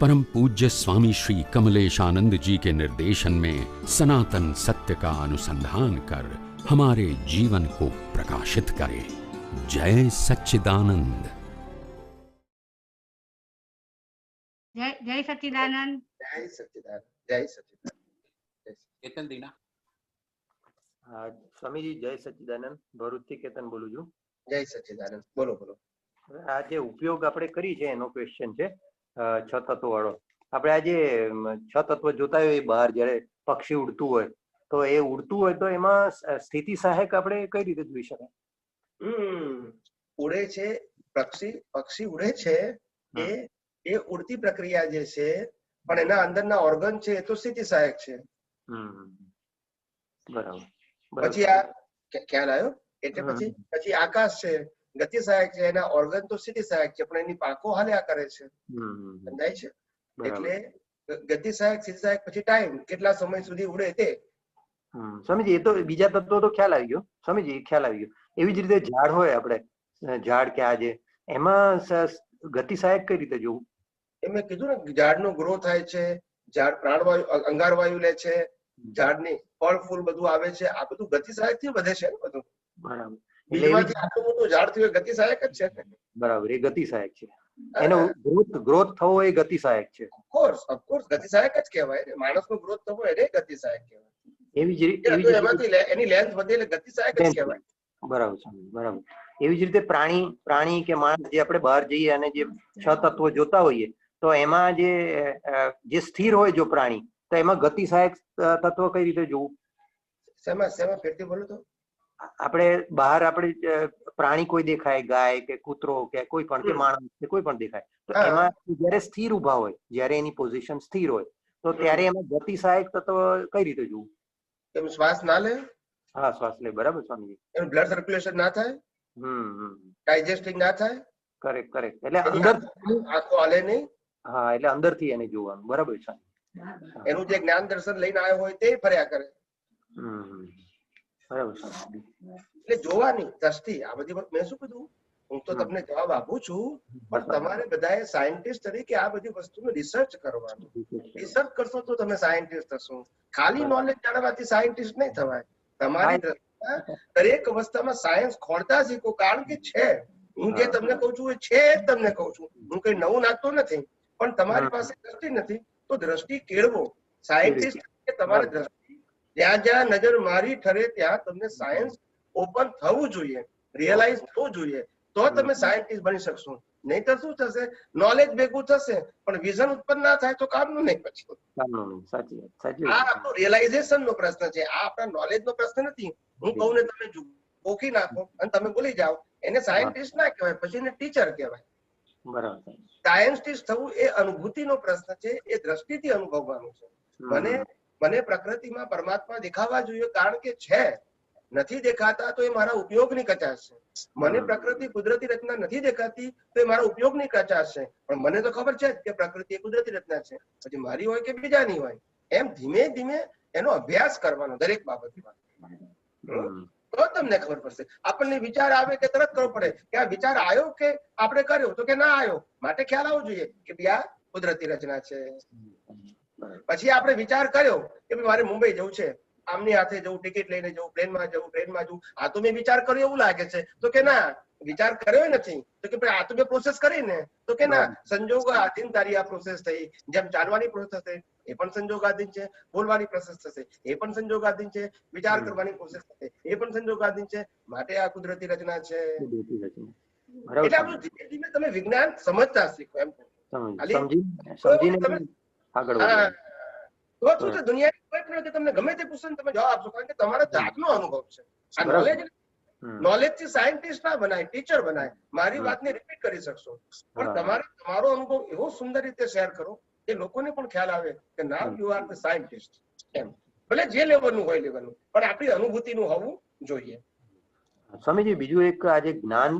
परम पूज्य स्वामी श्री कमलेश आनंद जी के निर्देशन में सनातन सत्य का अनुसंधान कर हमारे जीवन को प्रकाशित करे जय सच्चिदानंद જય જય સચ્ચિદાનંદ જય સચિદાન જય સચિદાન કેતન દીના હા સ્વામીજી જય સચ્ચિદાનંદ ભરૂચથી કેતન બોલું છું જય સચિદાનંદ બોલો બોલો હવે આ જે ઉપયોગ આપણે કરી છે એનો ક્વેશ્ચન છે અ, છ તત્વો વાળો. આપણે આ જે છ તત્વ જોતા હોય બહાર જયારે પક્ષી ઉડતું હોય તો એ ઉડતું હોય તો એમાં સ્થિતિ સહાયક આપણે કઈ રીતે જોઈ શકાય? ઉડે છે પક્ષી પક્ષી ઉડે છે એ એ ઉડતી પ્રક્રિયા જે છે પણ એના અંદરના ઓર્ગન છે એ તો સ્થિતિ સહાયક છે. બરાબર. પછી આ ખ્યાલ આવ્યો? એટલે પછી પછી આકાશ છે ગતિ સહાયક છે એના ઓર્ગન તો સ્થિતિ સહાયક છે પણ એની પાંખો હાલ્યા કરે છે. સમજાય છે? એટલે ગતિ સહાયક સ્થિતિ સહાયક પછી ટાઈમ કેટલા સમય સુધી ઉડે તે. સમજી એ તો બીજા તત્વો તો ખ્યાલ આવી ગયો. સમજી ખ્યાલ આવી ગયો. એવી જ રીતે ઝાડ હોય આપણે ઝાડ કે આજે એમાં ગતિ સહાયક કઈ રીતે જોવું? એ મેં કીધું ને ઝાડનો ગ્રો થાય છે ઝાડ પ્રાણવાયુ અંગારવાયુ લે છે ઝાડની ફળ ફૂલ બધું આવે છે આ બધું ગતિ સહાયકથી વધે છે ને બધું. બરાબર. બીજમાંથી આટલું મોટું ઝાડ થયું એ ગતિ સહાયક જ છે. બરાબર એ ગતિ સહાયક છે. એનો ગ્રોથ ગ્રોથ થવો એ ગતિ સહાયક છે ઓફકોર્સ ઓફકોર્સ ગતિ સહાયક જ કહેવાય. માણસનો ગ્રોથ થવો એને ગતિ સહાયક કહેવાય. એવી જ રીતે એમાંથી એની લેન્થ વધે એટલે ગતિ સહાયક જ કહેવાય. બરાબર છે બરાબર. એવી જ રીતે પ્રાણી પ્રાણી કે માણસ જે આપણે બહાર જઈએ અને જે છ તત્વો જોતા હોઈએ તો એમાં જે જે સ્થિર હોય જો પ્રાણી તો એમાં ગતિ સહાયક તત્વ કઈ રીતે જોવું? શેમાં શેમાં ફેરથી બોલો તો? આપણે બહાર આપણે પ્રાણી કોઈ દેખાય ગાય કે કૂતરો કે કોઈ પણ કે માણસ કે કોઈ પણ દેખાય તો એમાં જ્યારે સ્થિર ઊભા હોય જ્યારે એની પોઝિશન સ્થિર હોય તો ત્યારે એમાં ગતિ સહાયક તત્વ કઈ રીતે જોવું? એમ શ્વાસ ના લે? હા શ્વાસ લે. બરાબર સ્વામીજી. એનું બ્લડ સર્ક્યુલેશન ના થાય? હમ ડાયજેસ્ટિંગ ના થાય? Correct correct. એટલે અંદર આંખો- હાલે નહીં? હા એટલે અંદરથી એને જોવાનું. બરાબર છે એનું જે જ્ઞાન દર્શન લઈને આવ્યો હોય તે ફર્યા કરે. હમ હમ. બરાબર એટલે જોવાની દ્રષ્ટિ આ બધી વાત મેં શું કીધું? હું તો તમને જવાબ આપું છું પણ તમારે બધાએ સાયન્ટિસ્ટ તરીકે આ બધી વસ્તુનું રિસર્ચ કરવાનું. રિસર્ચ કરશો તો તમે સાયન્ટિસ્ટ થશો. ખાલી નોલેજ જાણવાથી સાયન્ટિસ્ટ નહીં થવાય. તમારી દરેક અવસ્થામાં સાયન્સ ખોળતા શીખો કારણ કે છે. હું જે તમને કહું છું એ છે જ તમને કહું છું. હું કઈ નવું નાખતો નથી પણ તમારી પાસે દ્રષ્ટિ નથી તો દ્રષ્ટિ કેળવો. સાયન્ટિસ્ટ તમારી દ્રષ્ટિ જ્યાં જ્યાં નજર મારી ઠરે ત્યાં તમને સાયન્સ ઓપન થવું જોઈએ રિયલાઇઝ થવું જોઈએ. તો તમે સાયન્ટિસ્ટ બની શકશો. નહીતર શું થશે? નોલેજ ભેગું થશે પણ વિઝન ઉત્પન્ન ના થાય તો કામનું નહીં પછી. સાચી સાચી આ આપણો રિયલાઇઝેશન નો પ્રશ્ન છે. આ આપણા નોલેજ નો પ્રશ્ન નથી. હું કહું ને તમે ઓકી નાખો અને તમે ભૂલી જાઓ. એને સાયન્ટિસ્ટ ના કહેવાય પછી એને ટીચર કહેવાય. બરાબર. સાયન્ટિસ્ટ થવું એ અનુભૂતિનો પ્રશ્ન છે એ દ્રષ્ટિથી અનુભવવાનું છે. મને. મને પ્રકૃતિમાં પરમાત્મા દેખાવા જોઈએ કારણ કે છે. નથી દેખાતા તો એ મારા ઉપયોગની કચાશ છે. મને પ્રકૃતિ કુદરતી રચના નથી દેખાતી તો એ મારા ઉપયોગની કચાશ છે. પણ મને તો ખબર છે કે પ્રકૃતિ એ કુદરતી રચના છે. પછી મારી હોય કે બીજાની હોય એમ ધીમે ધીમે એનો અભ્યાસ કરવાનો દરેક બાબતમાં. તો તમને ખબર પડશે. આપણને વિચાર આવે કે તરત ખબર પડે કે આ વિચાર આવ્યો કે આપણે કર્યો? તો કે ના આવ્યો? માટે ખ્યાલ આવવો જોઈએ કે આ કુદરતી રચના છે. પછી આપણે વિચાર કર્યો કે મારે મુંબઈ જવું છે આમની હાથે જવું ટિકિટ લઈને જવું પ્લેનમાં જવું ટ્રેનમાં જવું. આ તો મેં વિચાર કર્યો એવું લાગે છે. તો કે ના વિચાર કર્યો નથી. તો કે આ તો મેં પ્રોસેસ કરી ને. તો કે ના સંજોગ આધીન તારી આ પ્રોસેસ થઈ. જેમ ચાલવાની પ્રોસેસ થશે એ પણ સંજોગાધીન છે. બોલવાની પ્રોસેસ થશે એ પણ સંજોગાધીન છે. વિચાર કરવાની પ્રોસેસ થશે એ પણ સંજોગાધીન છે. માટે આ કુદરતી રચના છે. એટલે આપણું ધીમે ધીમે તમે વિજ્ઞાન સમજતા શીખો એમ. સમજી. સમજીને આગળ તો શું છે દુનિયાની કોઈ પણ તમને ગમે તે પૂછે તમે જવાબ આપશો કારણ કે તમારા જાતનો અનુભવ છે. આ નોલેજ નોલેજથી સાયન્ટિસ્ટ ના બનાય ટીચર બનાય મારી વાતને રિપીટ કરી શકશો. પણ તમારે તમારો અનુભવ એવો સુંદર રીતે શેર કરો કે લોકોને પણ ખ્યાલ આવે કે ના. યુ આર ધ સાયન્ટિસ્ટ એમ. ભલે જે લેવલનું હોય લેવલનું પણ આપણી અનુભૂતિનું હોવું જોઈએ. સ્વામીજી બીજું એક આજે જ્ઞાન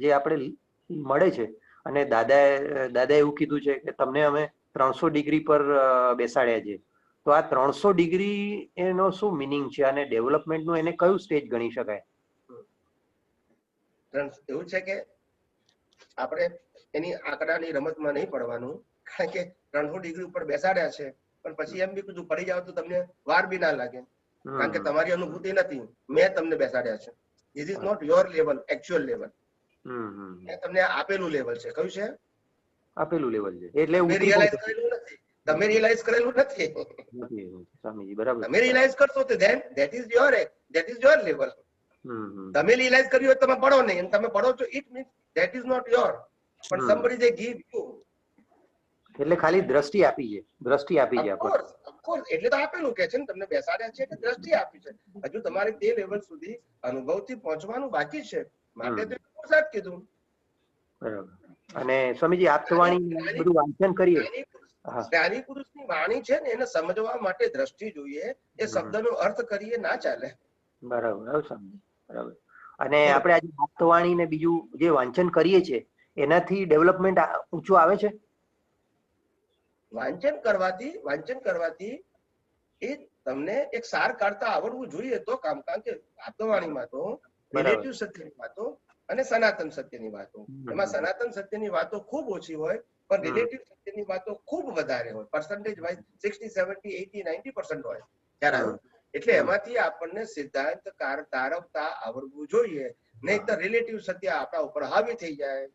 જે આપણે મળે છે અને દાદાએ દાદાએ એવું કીધું છે કે તમને અમે ત્રણસો ડિગ્રી પર બેસાડ્યા છે. તો આ ત્રણસો ડિગ્રી એનો શું મિનિંગ છે? અને ડેવલપમેન્ટનું એને કયું સ્ટેજ ગણી શકાય? એવું છે કે આપણે એની આંકડાની રમતમાં નહીં પડવાનું કારણ કે ત્રણસો ડિગ્રી ઉપર બેસાડ્યા છે પણ પછી એમ બી કીધું પડી જાવ તો તમને વાર બી ના લાગે. કારણ કે તમારી અનુભૂતિ નથી. મેં તમને બેસાડ્યા છે. This is not your level actual level તમને આપેલું લેવલ છે. કયું છે? આપેલું લેવલ છે. એટલે હું ઉતરી રિયલાઇઝ કરેલું નથી. તમે રિયલાઇઝ કરેલું નથી. નથી. સ્વામીજી બરાબર. તમે રિયલાઇઝ કરશો તો then that is your that is your level. તમે રિયલાઇઝ કર્યું હોય તમે પડો નહીં. તમે પડો છો it means that is not your પણ સમબડી જે ગીવ યુ એટલે ખાલી દ્રષ્ટિ આપી છે. દ્રષ્ટિ આપી છે course. એટલે તો આપેલું કે છે ને તમને બેસાડ્યા છે કે દ્રષ્ટિ આપી છે. હજુ તમારે તે લેવલ સુધી અનુભવથી પહોંચવાનું બાકી છે. માટે તો કીધું. બરાબર. અને સ્વામીજી આપતવાણી બધું વાંચન કરીએ. જ્ઞાની પુરુષની વાણી છે ને એને સમજવા માટે દ્રષ્ટિ જોઈએ. એ. શબ્દનો અર્થ કરીએ ના ચાલે. બરાબર સમજી બરાબર. અને આપણે આજે આપતવાણી ને બીજું જે વાંચન કરીએ છીએ એનાથી ડેવલપમેન્ટ ઊંચું આવે છે? વાંચન કરવાથી વાંચન કરવાથી એ તમને એક સાર કાઢતા આવડવું જોઈએ તો કામ કારણ કે આપતવાણીમાં તો રિલેટિવ સત્યની વાતો અને સનાતન સત્યની વાતો. એમાં સનાતન સત્યની વાતો ખૂબ ઓછી હોય પણ. રિલેટિવ સત્યની વાતો ખૂબ વધારે હોય. Percentage wise sixty seventy eighty ninety percent હોય. ત્યારે એટલે એમાંથી આપણને સિદ્ધાંત કાર- તારવતા આવડવું જોઈએ. નહીં તો રિલેટિવ સત્ય આપણા ઉપર હાવી થઈ જાય?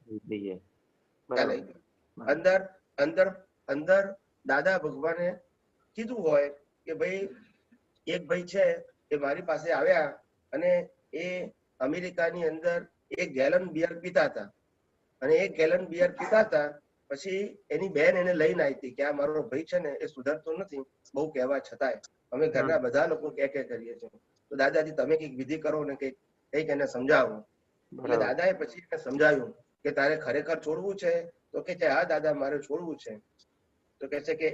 અંદર અંદર અંદર દાદા ભગવાને કીધું હોય કે ભાઈ એક ભાઈ છે એ મારી પાસે આવ્યા અને એ અમેરિકાની અંદર એક ગેલન બિયર પીતા હતા. અને એક ગેલન બિયર પીતા હતા પછી એની બેન એને લઈને આવી હતી કે આ મારો ભાઈ છે ને એ સુધરતો નથી બહુ કહેવા છતાંય. અમે ઘરના બધા લોકો કે કે કરીએ છીએ. તો દાદાજી તમે કંઈક વિધિ કરો ને કંઈક કંઈક એને સમજાવો. એટલે. દાદાએ પછી એને સમજાવ્યું કે તારે ખરેખર છોડવું છે? તો કે છે હા દાદા મારે છોડવું છે. તો કે છે કે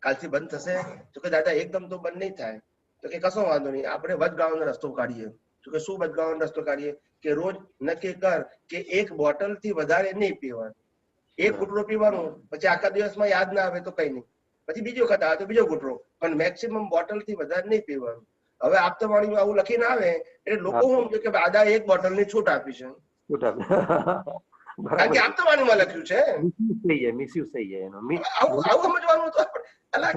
કાલથી બંધ થશે? તો કે દાદા એકદમ તો બંધ નહીં થાય. તો કે કશો વાંધો નહીં આપણે વચગાળાનો રસ્તો કાઢીએ. તો કે શું બદલાવાનો રસ્તો કાઢીએ? કે રોજ નક્કી કર કે એક બોટલથી વધારે નહીં પીવાનું. એક ઘૂંટડો પીવાનો પછી આખા દિવસમાં યાદ ના આવે તો કઈ નહીં. પછી બીજો વખત આવે તો બીજો ઘૂંટડો. પણ મેક્સિમમ બોટલથી વધારે નહીં પીવાનું. હવે આપતવાણીમાં આવું લખીને આવે એટલે લોકો શું સમજે કે દાદા એક બોટલની છૂટ આપી. છે. કારણ કે આપતવાણીમાં લખ્યું છે. થઈ જાય મિસયુઝ થઈ જાય એનો. આવું આવું સમજવાનું તો અલા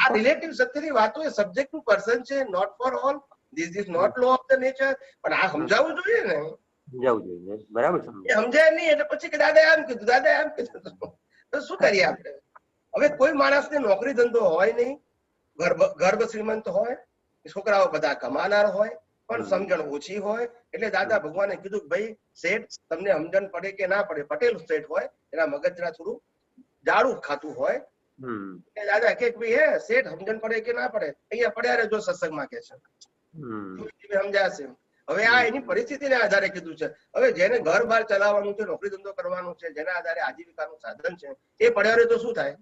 આ રિલેટિવ સત્યની વાતો એ સબ્જેક્ટ ટુ પર્સન છે not for all this is not law of the nature પણ આ સમજાવવું જોઈએ ને. સમજાવવું જોઈએ બરાબર સમજાય સમજાય નહીં એટલે પછી કે દાદા એમ કીધું દાદા એમ કીધું. તો શું કરીએ આપણે? હવે કોઈ માણસને નોકરી ધંધો હોય નહીં ગર્ભ શ્રીમંત હોય છોકરાઓ બધા કમાનાર હોય પણ સમજણ ઓછી હોય એટલે દાદા ભગવાને કીધું કે ભાઈ શેઠ તમને સમજણ પડે કે ના પડે? પટેલ શેઠ હોય એના મગજ જરા થોડું જાડું ખાતું હોય. દાદા કે ભાઈ હે શેઠ સમજણ પડે કે ના પડે? અહીંયા પડ્યા રહેજો સત્સંગમાં કે છે. સમજાશે હવે આ એની પરિસ્થિતિને આધારે કીધું છે. હવે જેને ઘર બહાર ચલાવવાનું છે નોકરી ધંધો કરવાનું છે જેના આધારે આજીવિકાનું સાધન છે એ પડ્યા રહે તો શું થાય?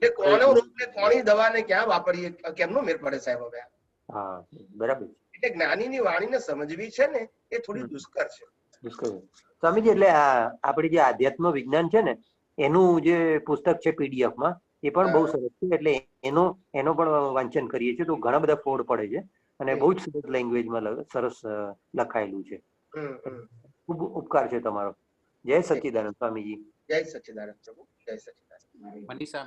એ કોનો રોગ ને કોની દવાને ક્યાં વાપરીએ? કેમનો મેર પડે સાહેબ હવે હા બરાબર એટલે જ્ઞાનીની વાણીને સમજવી છે ને એ થોડી દુષ્કર છે. દુષ્કર. સ્વામીજી એટલે આ આપણી જે આધ્યાત્મ વિજ્ઞાન છે ને એનું જે પુસ્તક છે પીડીએફમાં એ પણ બહુ સરસ છે એટલે એનો એનો પણ વાંચન કરીએ છીએ તો ઘણા બધા ફોડ પડે છે અને બહુ જ સરસ લેંગ્વેજમાં સરસ લખાયેલું છે. ખૂબ ઉપકાર છે તમારો. જય સચ્ચિદાનંદ સ્વામીજી. જય સચ્ચિદાનંદ પ્રભુ જય સચ્ચિદાનંદ મનીષા